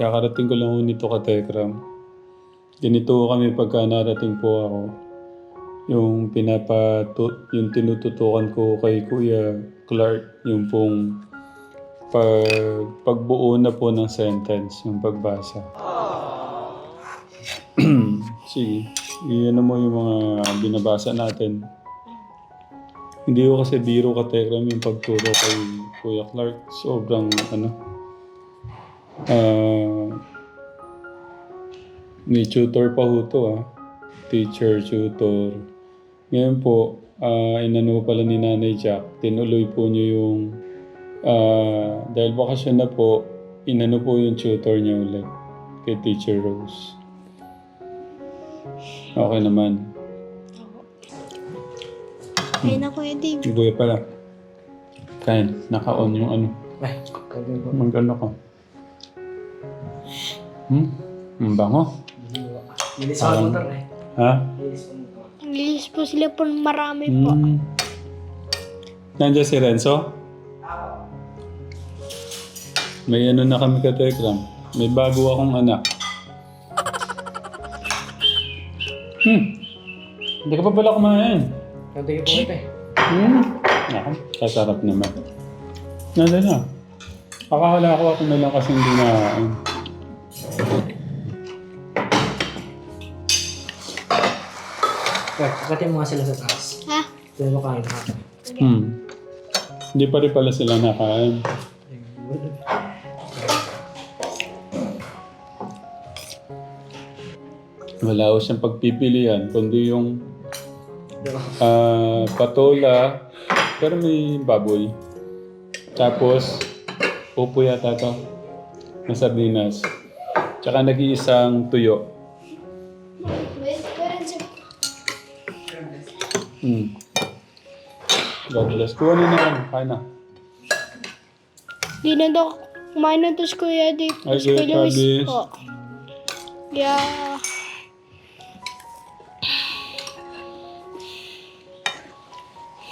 kakarating ko lang nito ka Tekram. Ganito kami pagka narating po ako. Yung pinapatu yung tinututukan ko kay Kuya Clark, yung pong pag, pagbuo na po ng sentence, yung pagbasa. Sige, iyan mo yung mga binabasa natin. Hindi ko kasi biro ka Tekram yung pagturo kay Kuya Clark. Sobrang ano, ah, may tutor pa ho to ah. Teacher, tutor. Ngayon po, ah inano pala ni Nanay Jack, tinuloy po niyo yung, ah dahil bakasyon na po, inano po yung tutor niya ulit kay Teacher Rose. Okay naman. Kaya na Kuya Dave. Si Kuya pala. Kain, naka-on yung ano. Ay, kagay ko. Magano ka. Hmm? Ang bango. Bilis ako motor eh. Ha? Motor. Lilis po sila po ng marami po. Hmm. Nandiyan si Renzo? May ano na kami ka Tekram. May bago akong anak. Hmm. Hindi ka pa pala kumain. Kagay po ito eh. Hmm. Ako, kasarap naman. Nandiyan na. Akala ko ako na lang kasi hindi na... Kaya, kakatin mo nga sila sa taas. Ha? Sila mo kain ha. Hmm. Hindi pa rin pala sila nakain. Wala ko siyang pagpipilian, kundi yung ah, patola, pero may baboy. Tapos, pupo yata to, na sardinas. Tsaka nag-iisang tuyo. Hmm. God bless. Kuha na na, kain na. Di na daw kumain na to si Kuya Dave. Ay, Si Kuya Travis. po. Yeah.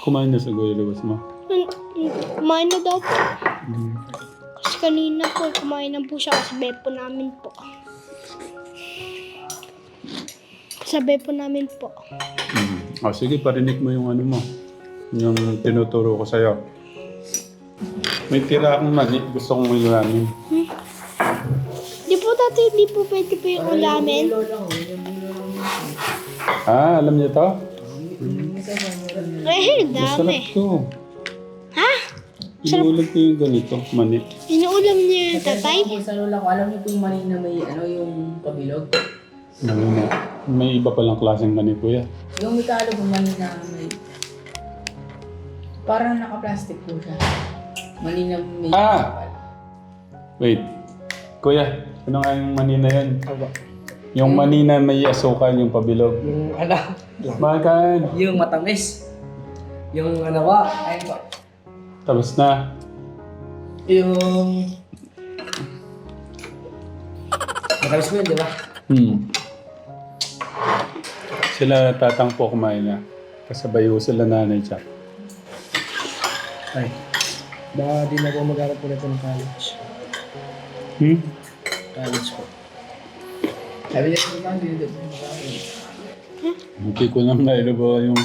Kumain na sa Kuya Luwas mo. Mm, mm, Kumain na daw po. Hmm. Kanina po, kumain na po siya sa bepo namin po. Sa bepo namin po. Mm. Oh, sige, parinig mo yung ano mo. Yung tinuturo ko sa'yo. May tira akong mali. Gusto kong ulamin. Di po dati, di po pwede po yung ulamin. Ah, alam niyo to? Eh, Masarap dami. to. Ha? Inuulam ko yung ganito, mani. Tatay? Po sa lola ko, alam niyo po yung mani na may ano yung pabilog. Ano na. May iba palang klaseng mani, kuya. Yung may kalo po mani na may... Parang naka-plastic po siya. Mani na may... Ah! Wait. Kuya, ano nga yung mani na yun? Aba. Yung mani na may asukan, yung pabilog. Yung ano, Makan. yung matamis. Yung ano ba, ayun ba, Tapos na. yung... Matamis mo yun, di ba? Hmm. Sila tatang po kumain na. Kasabay ko sila nanay siya. Ay. Baka di na po mag-arap ulit ng college. Hmm? College po. Sabi niya lang, hindi po Hindi ko nang nailabaw yung...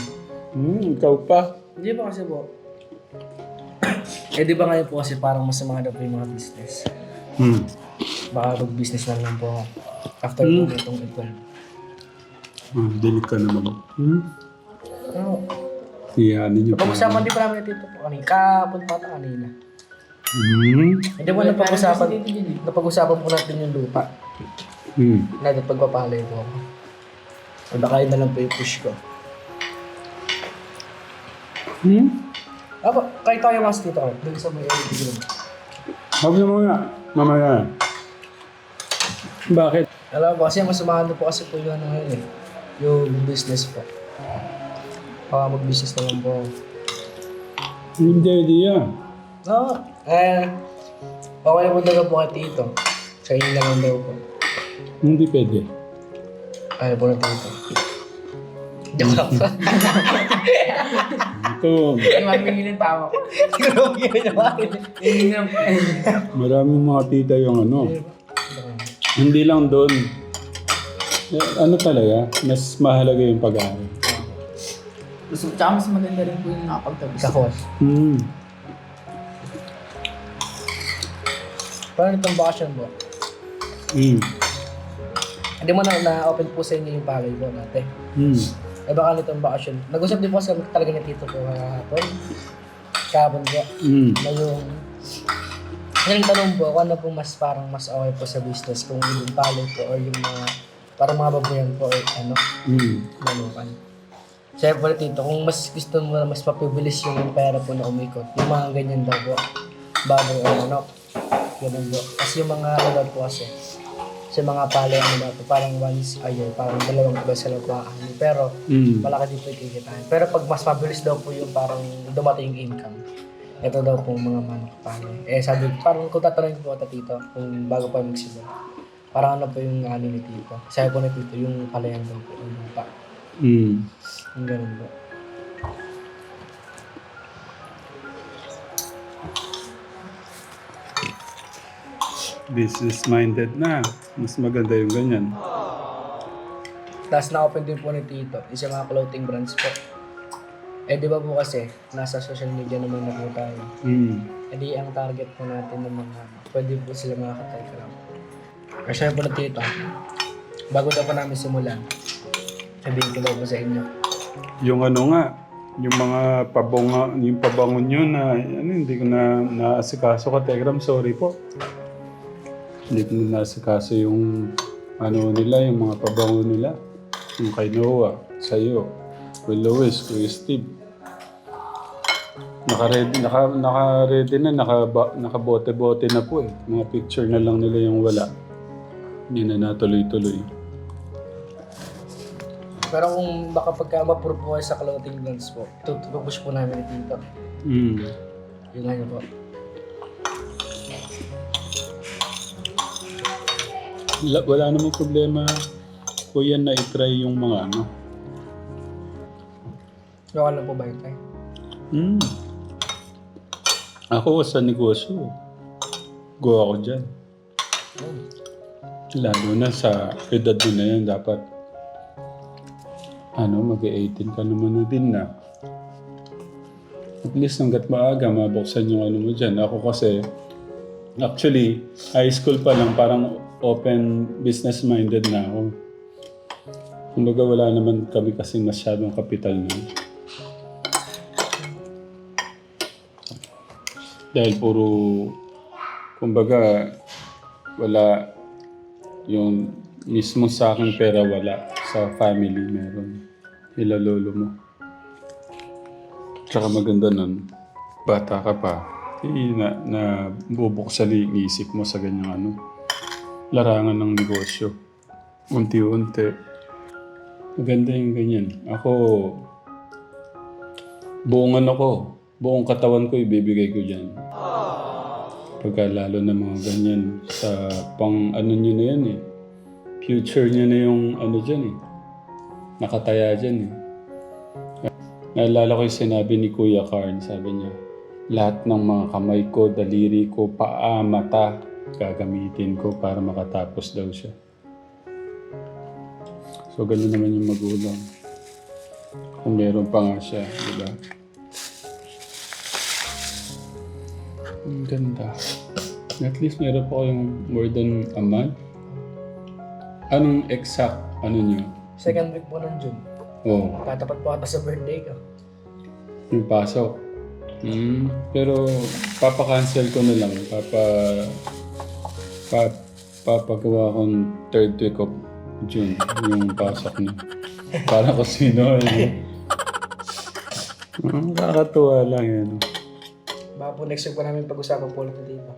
Hmm, ikaw pa. Hindi pa kasi po. Eh di ba ngayon po kasi parang masama daw po yung mga business. Hmm. Baka mag-business lang lang po ako. After po itong April. Ah, dinig ka naman. Hmm? Pero, Iyanin niyo pa. napag-usapan din pa namin ito po. Kahapon pa ata kanina. Hmm? Hindi po napag-usapan, napag-usapan po natin yung lupa. Hmm. Natin pagpapalay po ako. O baka yun na lang po yung push ko. Hmm? Apo, kahit tayo mas dito. Doon sa may room. Sabi mo nga. Mamaya. Bakit? Alam mo, kasi mas umahalo po kasi po yung ano ngayon eh. Yung business po. Baka mag-business na lang po. Hindi idea. Oo. Eh, okay na po daw po kay Tito. Sa inyo lang ang daw po. Hindi pwede. Ayaw po ng Tito. Joke lang po. Ito, Yung mamingilin pa ako. Siguro hindi na naman. Hindi na... maraming mga tita yung ano. Hindi lang doon. Eh, Ano talaga, mas mahalaga yung pag-aaral. Gusto ko, tsaka mas maganda rin po yung nakapagtapos. Kakos. Hmm. Paano itong bakasyon po? Hmm. Hindi mo na na-open po sa inyo yung palay po dati. Hmm. Eh baka nitong bakasyon. Nag-usap din po kasi talaga ni Tito po kahapon. Kahapon po. Hmm. Na yung... Yung tanong po, kung ano po mas parang mas okay po sa business, kung yung palay po or yung mga parang mga babuyan po or ano, Hmm. manukan. Siyempre Tito, kung mas gusto mo na mas mapibilis yung pera po na umikot, yung mga ganyan daw po, baboy or ano, ganun po. Kasi yung mga ano daw po kasi, sa mga palay ano daw po, parang once a year, parang dalawang beses lang po ano. Pero, Hmm. malaki dito yung kikitain. Pero pag mas mabilis daw po yung parang dumating yung income, ito daw po mga manok palay. Eh sabi, parang kung tatanungin po ata tito, kung bago pa magsimula, parang ano po yung ano ni tito. Sabi po ni tito, yung palayan daw po, yung lupa. Hmm. Yung ganun po. Business-minded na. Mas maganda yung ganyan. Tapos na-open din po ni Tito, isa mga clothing brands po. Eh di ba po kasi, nasa social media naman na po tayo. Hmm. Eh di ang target po natin ng mga, pwede po sila mga ka-telegram. Kasi po ni Tito, bago daw po namin simulan, sabihin ko daw po sa inyo. Yung ano nga, yung mga pabonga, yung pabangon yun na, ano, hindi ko na naasikaso ka, Tegram, sorry po. Hindi ko na naasikaso yung, ano nila, yung mga pabango nila. Yung kay Noah, sa'yo, kay Lois, kay Steve. Naka-ready, naka, naka-ready na, naka, nakabote-bote na po eh. Mga picture na lang nila yung wala. Hindi na natuloy-tuloy. Pero kung baka pagka po kayo sa clothing brands po, tutupush po namin ni Tito. Mm. Yung ano po. Wala, wala namang problema. Kuya na itry yung mga ano. Okay lang po ba yun tayo? Hmm. Ako sa negosyo. Go ako dyan. Lalo na sa edad mo na yan, dapat ano, mag-18 ka naman na din na. At least hanggat maaga, mabuksan yung ano mo dyan. Ako kasi, actually, high school pa lang, parang open business-minded na ako. Kumbaga wala naman kami kasi masyadong kapital na. Dahil puro, kumbaga, wala yung mismo sa akin pera wala. Sa family meron. Ila lolo mo. Tsaka maganda nun, bata ka pa, eh, na, na bubuksan yung isip mo sa ganyang ano, larangan ng negosyo. Unti-unti. Maganda yung ganyan. Ako, buong ano ko, buong katawan ko ibibigay ko dyan. Pagka lalo na mga ganyan sa pang ano nyo na yan eh. Future nyo na yung ano dyan eh. Nakataya dyan eh. Naalala ko yung sinabi ni Kuya Karn, sabi niya, lahat ng mga kamay ko, daliri ko, paa, mata, gagamitin ko para makatapos daw siya. So, ganun naman yung magulang. Kung meron pa nga siya, di ba? Ang ganda. At least meron pa kayong more than a month. Anong exact ano nyo? Second week po ng June. Oh, Tatapat po ata sa birthday ko. yung pasok. Hmm, pero papa-cancel ko na lang. Papa... Pa, papagawa kong third week of June yung pasok niya. Para ko sino eh. Ang Nakakatuwa lang yan. Baka po next week po namin pag-usapan po ulit dito.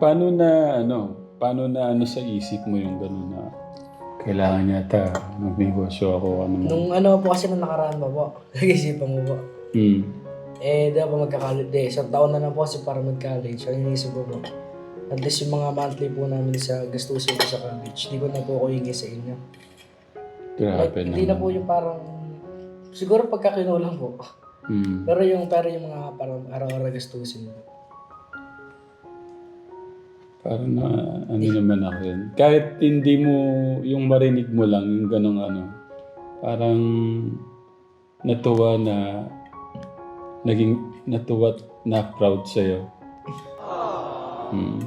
Paano na ano, paano na ano sa isip mo yung gano'n na kailangan yata magnegosyo ako ano mo. Nung ano po kasi nung nakaraan pa po, nag-isipan mo po. Hmm. Eh, di ba magka-college? Di, isang taon na lang po kasi para mag-college. Ang inisip ko po. At least yung mga monthly po namin sa gastusin ko sa college, hindi ko na po ako hingi sa inyo. Like, Grabe hindi na po yung parang, siguro pagkakinulang po. Hmm. Pero yung, pero yung mga parang araw-araw gastusin mo. Parang na, ano naman ako yun. Kahit hindi mo, yung marinig mo lang, yung ganong ano, parang natuwa na, naging natuwa at na proud sa'yo. Hmm.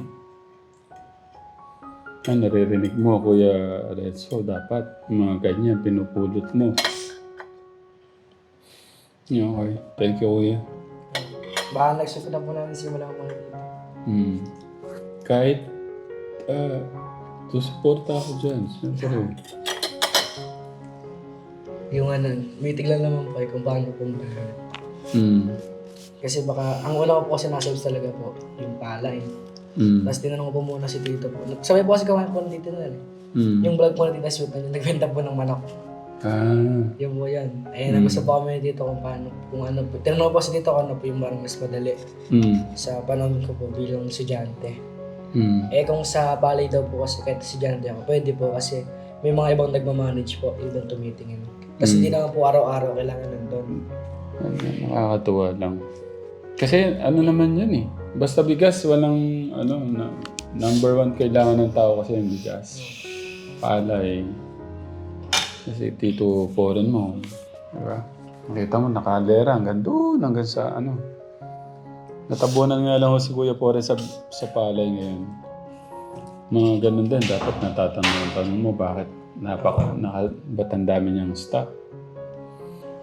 Ah, naririnig mo, Kuya Renzo, dapat mga ganyan, pinupulot mo. Yeah, Okay, thank you, Kuya. Baka nagsusunod na po namin simula mga dito. Hmm. Kahit, ah, susuporta ako dyan. Siyempre. Yung ano, meeting lang naman po eh, kung paano po magagawin. Hmm. Kasi baka, ang una ko po kasi nasa talaga po, yung pala eh. Hmm. Tapos tinanong ko po muna si Tito po. Sabay po kasi gawain po ng Tito na eh. Hmm. Yung vlog po na Tita Sweet, yung nagbenta po ng manok. Ah. Yung po yan. Ayun, mm. gusto po kami dito kung paano, kung ano po. Tinanong po si Tito kung ano po yung parang mas madali Hmm. sa panahon ko po bilang estudyante. Hmm. Eh kung sa balay daw po kasi kahit estudyante ako, pwede po kasi may mga ibang nagmamanage po, ibang tumitingin. Kasi hindi naman po araw-araw kailangan nandun. Ano, Nakakatuwa lang. Kasi ano naman yun eh. Basta bigas, walang ano, na, number one kailangan ng tao kasi yung bigas. Palay. Kasi tito foreign mo. Diba? Nakita mo, nakalera hanggang doon, hanggang sa ano. Natabunan nga lang ko si Kuya Pore sa, sa palay ngayon. Mga ganun din, dapat natatanong tanong mo bakit napaka, naka, ba't ang dami niyang stock.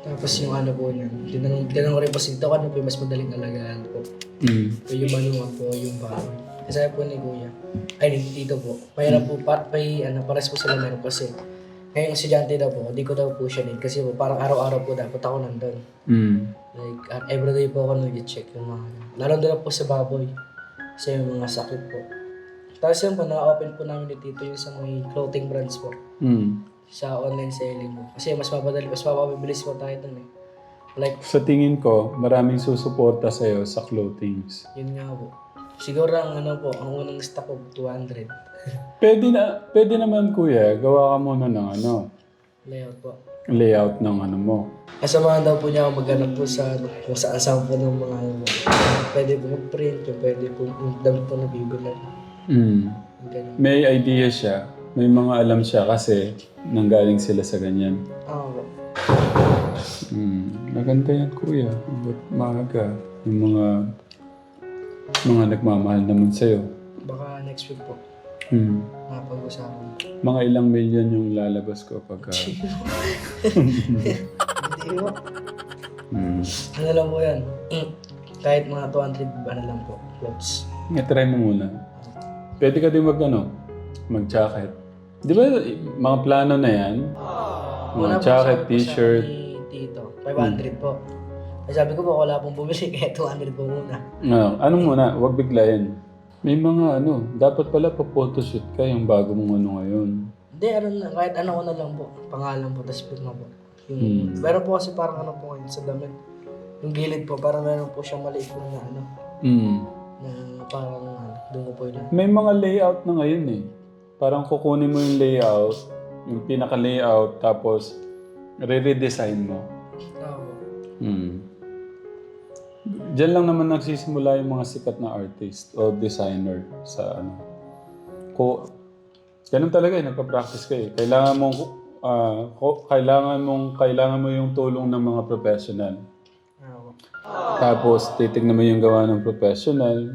Tapos yung ano po niyan, tinanong, tinanong ko rin po si Tito ano po yung mas madaling alagaan po. Mm. O yung manuwa po, yung baboy. Kasi po ni Kuya, ay ni Tito po, mayroon po, pa, may, ano, pares po sila meron kasi ngayong estudyante daw po, hindi ko daw po siya need kasi po, parang araw-araw po dapat ako nandun. Mm. Like, uh, everyday po ako nag-check yung mga, lalo doon po sa baboy. Kasi yung mga sakit po. Tapos yun po, na-open po namin ni Tito yung sa mga clothing brands po. Mm. Sa online selling po. Kasi mas mapadali, mas mapapabilis po tayo dun eh. Like, Sa tingin ko, maraming susuporta sa'yo sa clothings. yun nga po. Siguro ang ano po, ang unang stock ko, 200. Pwede na, pwede naman kuya, gawa ka muna ng ano, Layout po. layout ng ano mo. Kasamahan daw po niya ako maghanap po sa ano, kung saan saan po ng mga ano, pwede po mag-print, yung pwede po yung damit po na bibilan. Mm. Yung ganun. May idea siya. May mga alam siya kasi nanggaling sila sa ganyan. Ah, po. Mm. Maganda yan kuya. Ba't maaga? Yung mga mga nagmamahal naman sa'yo. Baka next week po, Mm. mapag-usapan. Mga ilang million yung lalabas ko pagka... Hindi po. mm. Ano lang po yan? Mm. Kahit mga 200, ano lang po, clothes. try mo muna. Pwede ka din mag ano, mag-jacket. Di ba mga plano na yan? Mga Una po, jacket, sabi po sa t-shirt. ni Tito, 500 po. Ay sabi ko po, wala pong bumili, kaya 200 po muna. No, ano muna, wag biglayin. May mga ano, dapat pala pa photoshoot ka yung bago mong ano ngayon. Hindi, ano na, kahit ano ko na lang po. Pangalan po, tapos pirma po. Yung, Hmm. Meron po kasi parang ano po ngayon sa damit. Yung gilid po, parang meron po siyang maliit po na ano, Mm. na parang ano, doon ko po yun. May mga layout na ngayon eh. Parang kukunin mo yung layout, yung pinaka-layout, tapos re-redesign mo. Oo. Hmm. Diyan lang naman nagsisimula yung mga sikat na artist o designer sa ano. Ko, ganun talaga eh, nagpa-practice ka eh. Kailangan mong, ko- kailangan mong, kailangan mo yung tulong ng mga professional. Tapos, titignan mo yung gawa ng professional.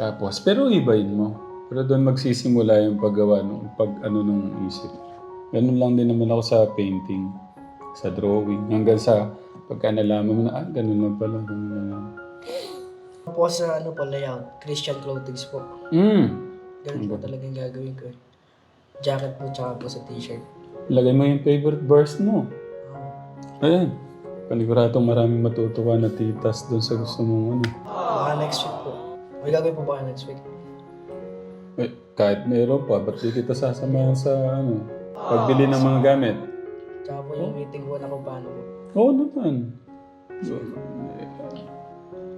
Tapos, pero ibayin mo. Pero doon magsisimula yung paggawa ng pag ano nung isip. Ganun lang din naman ako sa painting, sa drawing. Hanggang sa pagka nalaman mo na, ah, ganun lang pala. Ganun na. Po sa ano po, layout, Christian clothings po. Mm. Ganun po talaga yung gagawin ko. eh. Jacket po, tsaka po sa t-shirt. Lagay mo yung favorite verse mo. Oo. Ayan. Paniguradong maraming matutuwa na titas doon sa gusto mong ano. Baka next week po. May gagawin po ba next week? Eh, kahit meron pa, ba't di kita sasamahan sa ano, pagbili ng mga gamit? Tsaka po yung meeting ko na kung paano po. Oo naman.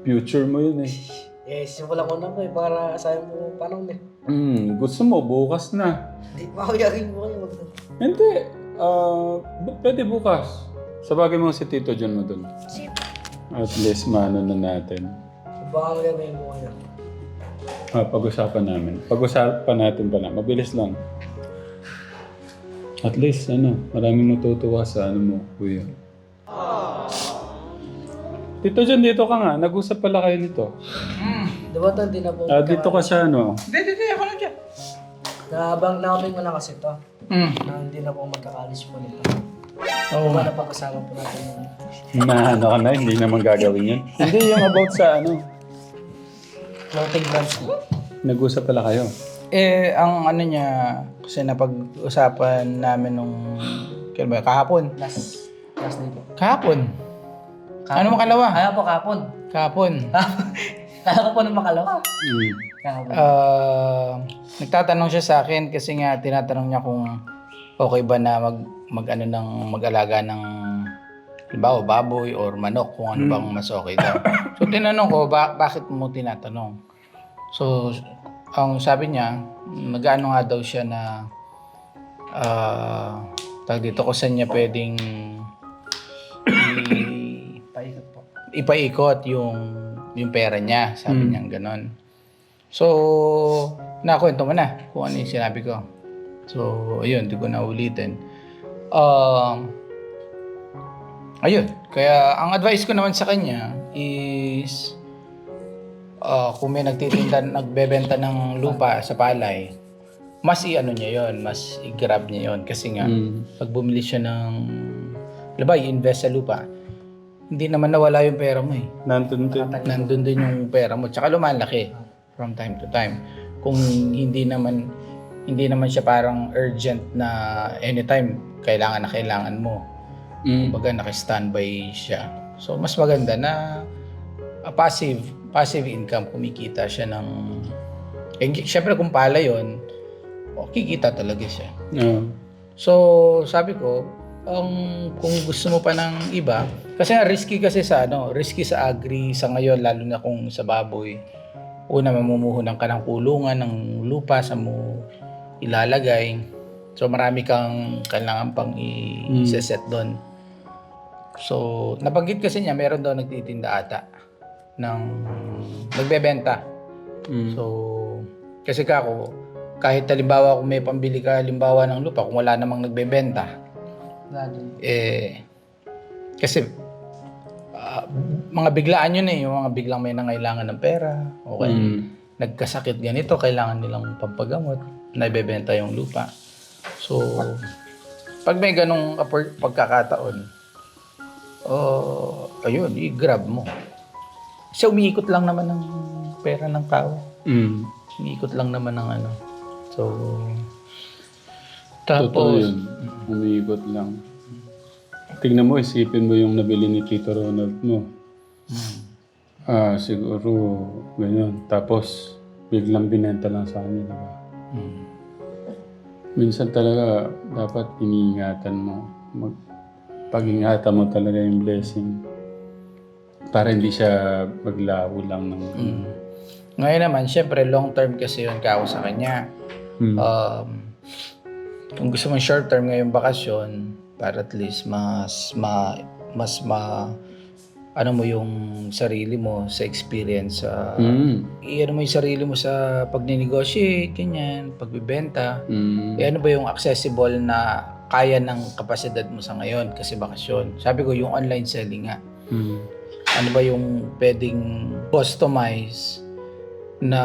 Future mo yun eh. Eh, simulan ko na po eh, para sayang po panahon eh. Hmm, gusto mo, bukas na. Hindi, baka gagawin po kayo. Wag na. Hindi. Ah, b- pwede bukas. Sabagay mo si Tito John mo dun. At least maano na natin. Baka may gagawin po kayo. Ah, pag-usapan namin. Pag-usapan natin pala. Mabilis lang. At least, ano, maraming natutuwa sa ano mo, kuya. Dito dyan, dito ka nga. Nag-usap pala kayo nito. Di ba ito, hindi na po. Ah, dito ka sa ano. Hindi, hindi, ako na dyan. Nabang namin mo na kasi ito. Mm. Na hindi na po magkakalis po nito. Oo. Diba na pag-usapan po natin yung Hinahan ka na, hindi naman gagawin yan. hindi, yung about sa ano. floating branch po. Nag-usap pala kayo. Eh, ang ano niya, kasi napag-usapan namin nung, kailan ba, kahapon. Last, last day po. Kahapon. Ano makalawa? Kaya po kapon. Kahapon. Kaya ko po nung makalawa. Mm. Kahapon. Ah, nagtatanong siya sa akin kasi nga tinatanong niya kung okay ba na mag mag ano ng mag-alaga ng halimbawa baboy or manok kung ano bang mas okay daw. So tinanong ko ba, bakit mo tinatanong? So ang sabi niya, nag-ano nga daw siya na ah tawag dito kung saan niya pwedeng ipaikot yung yung pera niya, sabi niya ganon. So, nakwento mo na kung ano yung sinabi ko. So, ayun, di ko na ulitin. Um, ayun, kaya ang advice ko naman sa kanya is ah, kung may nagtitinda, nagbebenta ng lupa sa palay, mas i-ano niya yon mas i-grab niya yon kasi nga, Mm. pag bumili siya ng, labay, invest sa lupa, hindi naman nawala yung pera mo eh Nandun din. nandun din yung pera mo. Tsaka lumalaki from time to time. Kung hindi naman hindi naman siya parang urgent na anytime kailangan na kailangan mo. Mm. Kumbaga naka-standby siya. So mas maganda na a passive passive income kumikita siya ng eh, syempre kung pala yon oh, kikita talaga siya. Ah. So, sabi ko, ang kung gusto mo pa ng iba, kasi nga risky kasi sa ano, risky sa agri sa ngayon lalo na kung sa baboy. Una mamumuhunan ka ng kulungan ng lupa sa mo ilalagay. So marami kang kailangan pang Mm. i-set doon. So, nabanggit kasi niya meron daw nagtitinda ata ng nagbebenta. Mm. So, kasi ka ako, kahit halimbawa kung may pambili ka halimbawa ng lupa, kung wala namang nagbebenta, Lalo. eh, kasi ah, mga biglaan yun eh, yung mga biglang may nangailangan ng pera, okay, Mm. nagkasakit ganito, kailangan nilang pampagamot, naibebenta yung lupa. So, pag may ganong appor- pagkakataon, oh, ayun, i-grab mo. Kasi umiikot lang naman ng pera ng tao. Mm. Umiikot lang naman ng ano. So, Totoo tapos, yun. Umiikot lang. Tingnan mo, isipin mo yung nabili ni Tito Ronald mo. Ah, siguro, ganyan. Tapos, biglang binenta lang sa kanya, di ba? mm, Minsan talaga, dapat iniingatan mo. Mag, pag-ingatan mo talaga yung blessing. Para hindi siya maglaho lang ng... mm. Ngayon naman, syempre, long term kasi yun kao sa kanya. Hmm. Um, kung gusto mong short term ngayong bakasyon, para at least mas ma mas ma ano mo yung sarili mo sa experience sa Mm. i-ano mo yung sarili mo sa pagni-negotiate, ganyan, pagbibenta. Mm. Eh, ano ba yung accessible na kaya ng kapasidad mo sa ngayon kasi bakasyon? Sabi ko, yung online selling nga. Mm. Ano ba yung pwedeng customize na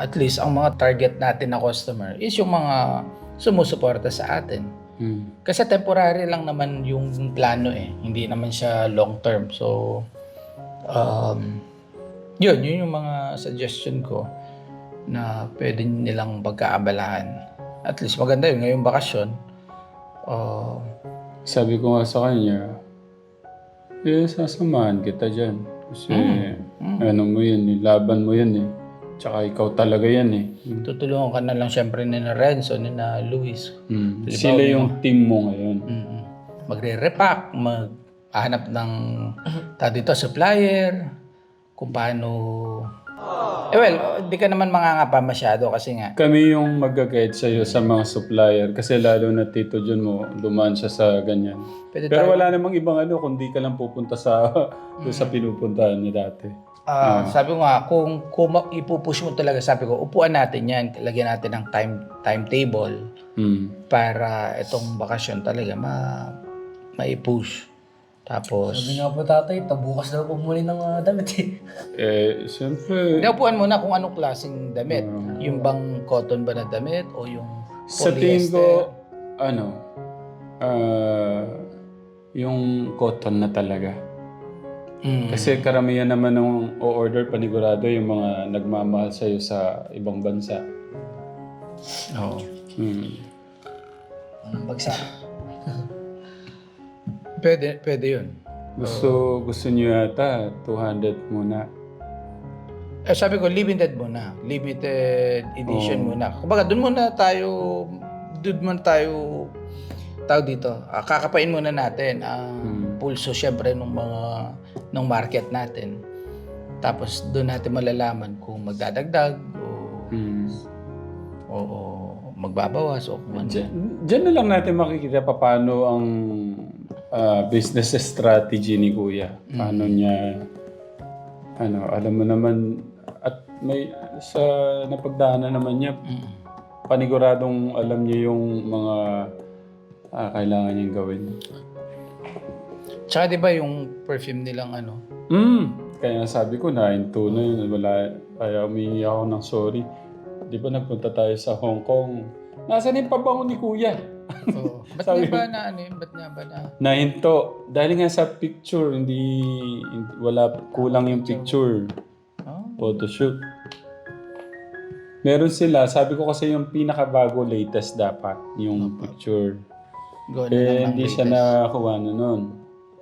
at least ang mga target natin na customer is yung mga sumusuporta sa atin. Mm. Kasi temporary lang naman yung plano eh. Hindi naman siya long term. So, um, yun, yun yung mga suggestion ko na pwede nilang pagkaabalahan. At least maganda yun. Ngayong bakasyon, uh, Sabi ko nga sa kanya, eh, sasamahan kita dyan. Kasi, ano mo yun, eh, laban mo yun eh. Tsaka ikaw talaga yan eh. tutulungan ka na lang syempre ni na Renzo, ni na Luis. Mm. Halimbawa, Sila yung team mo ngayon. Mm. Magre-repack, maghanap ng tawag dito, supplier, kung paano... Eh well, hindi ka naman mangangapa masyado kasi nga, Kami yung mag-guide sa'yo sa mga supplier kasi lalo na Tito John mo, dumaan siya sa ganyan. pwede Pero tayo, wala namang ibang ano, kundi ka lang pupunta sa doon sa pinupuntahan niya dati. Ah, sabi ko nga, kung, kung ipupush mo talaga, sabi ko, upuan natin yan, lagyan natin ng time timetable Mm. para itong bakasyon talaga ma mai-push. Tapos, Sabi nga po tatay, tabukas daw po muli ng mga damit eh. Eh, siyempre, Hindi, upuan mo na kung anong klaseng damit. Yung bang cotton ba na damit o yung sa tingin polyester? ko, ano, ah, yung cotton na talaga. Mm. Kasi karamihan naman ng o-order panigurado yung mga nagmamahal sa'yo sa ibang bansa. Oo. Hmm. Ang bagsak. Pwede, pwede yun. Gusto, gusto nyo yata 200 muna. Eh, sabi ko, limited muna. Limited edition Oo. muna. Kumbaga, doon muna tayo, doon muna tayo, tawag dito, ah, kakapain muna natin ang Hmm. Pulso syempre ng mga, ng market natin. Tapos, doon natin malalaman kung magdadagdag o, Hmm. o, o magbabawas o kung ano. Diyan, na lang natin makikita pa paano ang ah, business strategy ni Kuya. Paano niya, ano, alam mo naman, at may, sa napagdaanan naman niya, Mm. paniguradong alam niya yung mga ah, kailangan niyang gawin. Tsaka di ba yung perfume nilang ano, Mm. Kaya sabi ko, nahinto na yun. Wala, kaya umingi ako ng sorry. Di ba nagpunta tayo sa Hong Kong? Nasaan yung pabango ni Kuya? Oo. Ba't Sabi- nga ba na ano yun? Ba't nga ba na? Nahinto. Dahil nga sa picture, hindi, hindi- wala kulang yung picture. Oh, Photoshoot. Meron sila, sabi ko kasi yung pinakabago latest dapat, yung picture. go na lang Eh, hindi siya latest. nakakuha na nun.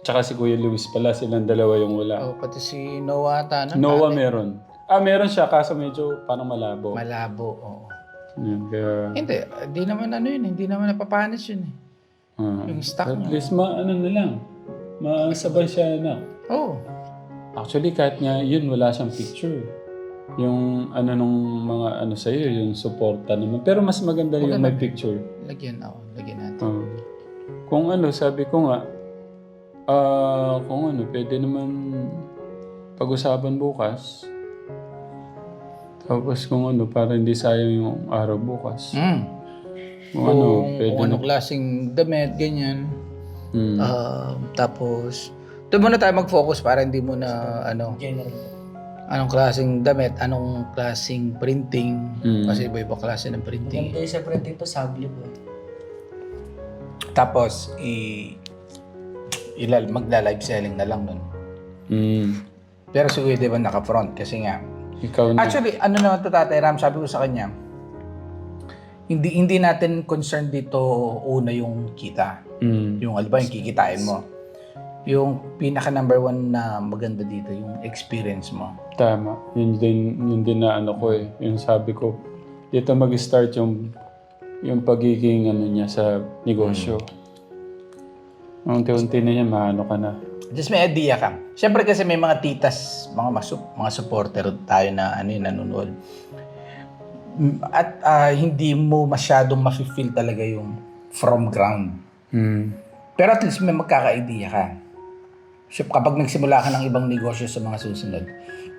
Tsaka si Kuya Luis pala, silang dalawa yung wala. Oh, pati si Noah ata. no? Noah Dati. meron. Ah, meron siya, kaso medyo parang malabo. Malabo, oo. Yun, kaya... Hindi, hindi naman ano yun, hindi naman napapanis yun eh. ah, Yung stock at niya. least ma, ano na lang. Masabay siya na. Oo. Actually, kahit nga yun, wala siyang picture. Yung ano nung mga ano sa'yo, yung suporta naman. Pero mas maganda yung may picture. Lagyan ako, lagyan natin. Ah. kung ano, sabi ko nga, ah kung ano, pwede naman pag-usapan bukas. Tapos kung ano, para hindi sayang yung araw bukas. Mm. Kung Kung, ano, pwede kung na. anong klaseng damit, ganyan. Hmm. Um, tapos, doon muna tayo mag-focus para hindi mo na ano, General. anong klaseng damit, anong klaseng printing. Mm. Kasi iba-iba klase ng printing. Maganda yung sa printing to, sabli po. Tapos, i ilal magla-live selling na lang nun. Hmm. Pero si Kuya Devon naka-front kasi nga. Ikaw na. Actually, ano naman to Tatay Ram, sabi ko sa kanya, hindi hindi natin concerned dito una yung kita. Hmm. Yung alam ba, yung kikitain mo. Yung pinaka number one na maganda dito, yung experience mo. Tama. Yun din, yun din na ano ko eh. Yung sabi ko, dito mag-start yung yung pagiging ano niya sa negosyo. Unti-unti na yan, maano ka na. Just may idea ka. Siyempre kasi may mga titas, mga masu- mga supporter tayo na ano yun, nanonood. Mm, At ah, hindi mo masyadong mafe-feel talaga yung from ground. Hmm. Pero at least may magkaka-idea ka. So, kapag nagsimula ka ng ibang negosyo sa mga susunod,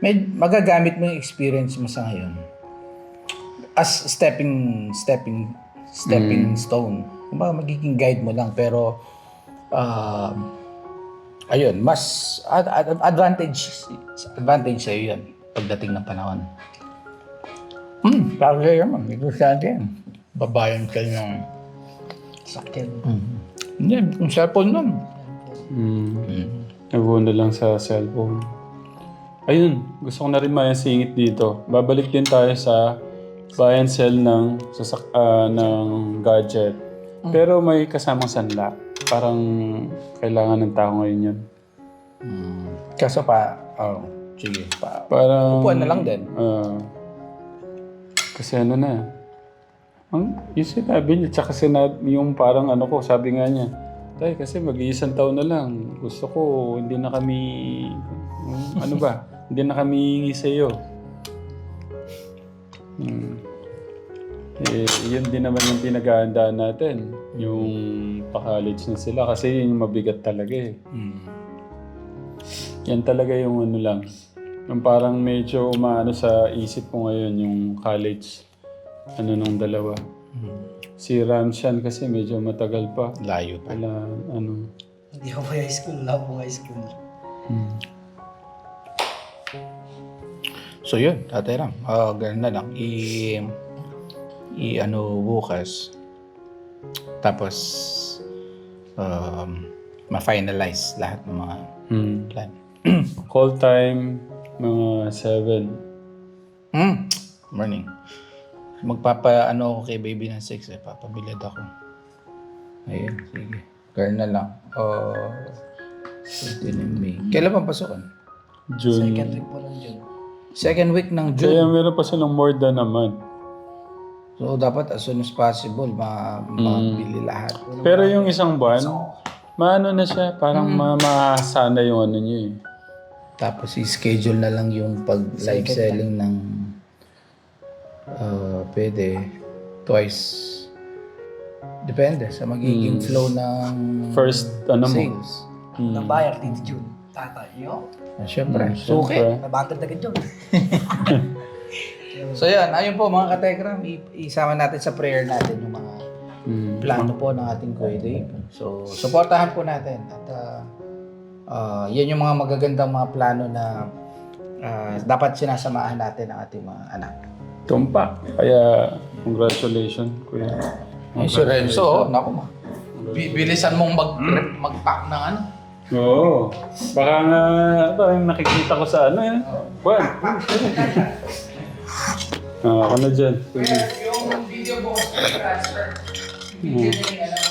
may magagamit mo yung experience mo sa ngayon as stepping stepping stepping stone. Kumbaga magiging guide mo lang pero um, ayun, mas ad- ad- advantage advantage sa yun pagdating ng panahon. Hmm, para sa iyo, negosyante yan. Babayan ka ng... Sakyan. Hindi, yung cellphone nun. Hmm. Nabuo na lang sa cellphone. Ayun, gusto ko na rin mayasingit dito. Babalik din tayo sa buy and sell ng, sasak, ah, ng gadget. Pero may kasamang sanla. Parang kailangan ng tao ngayon yun. Kaso pa, oh, sige, pa. Parang... Upuan na lang din. ah, kasi ano na. Ang, yung sinabi niya, tsaka sinabi, yung parang ano ko, sabi nga niya, Tay, kasi mag-iisang taon na lang. Gusto ko, hindi na kami, ano ba, hindi na kami hingi sa iyo. Hmm. Eh, yun din naman yung pinag-aandaan natin. Yung pa-college na sila. Kasi yun yung mabigat talaga eh. Hmm. Yan talaga yung ano lang. Ang parang medyo umaano sa isip ko ngayon yung college. Ano nung dalawa. Si Ramshan kasi medyo matagal pa. Layo pa. Wala, ano. Hindi ako high school, wala akong high school. Hmm. So yun, tatay Ram. Ah, ganun na lang. I, i ano bukas. Tapos um, ma-finalize lahat ng mga Hmm. plan. Call time, mga 7. Hmm. Morning. Magpapa ano ako kay baby ng 6 eh. Papabilad ako. Ayun, sige. Ganun na lang. Uh, 15 in May. Kailan pa pasukan? June. Second week po ng June. Second week ng Kaya June. meron pa silang more than a month. So dapat as soon as possible ma mabili lahat. Pero yung isang buwan, maano na siya, parang mm. masana yung ano niya eh. Tapos i-schedule na lang yung pag live selling ng uh, pwede twice. Depende sa magiging flow ng First, ano mo? sales. Hmm. Ng buyer, Tito June. Tata, yo. Ah, Siyempre. Hmm, Suki. Nabantad agad yun. So yan, ayun po mga katekram, isama natin sa prayer natin yung mga Hmm. plano po ng ating Kuya Dave. So, supportahan po natin. At uh, uh, yan yung mga magagandang mga plano na uh, dapat sinasamahan natin ang ating mga anak. Tumpak. Kaya, congratulations, kuya. Ay, si Renzo, oh, naku ma. Bibilisan mong mag mag-pack ng ano. Oo. Baka nga, parang nakikita ko sa ano eh. Buwan. Ah, ako na dyan. Yung video box transfer, bigyan niya yung ano,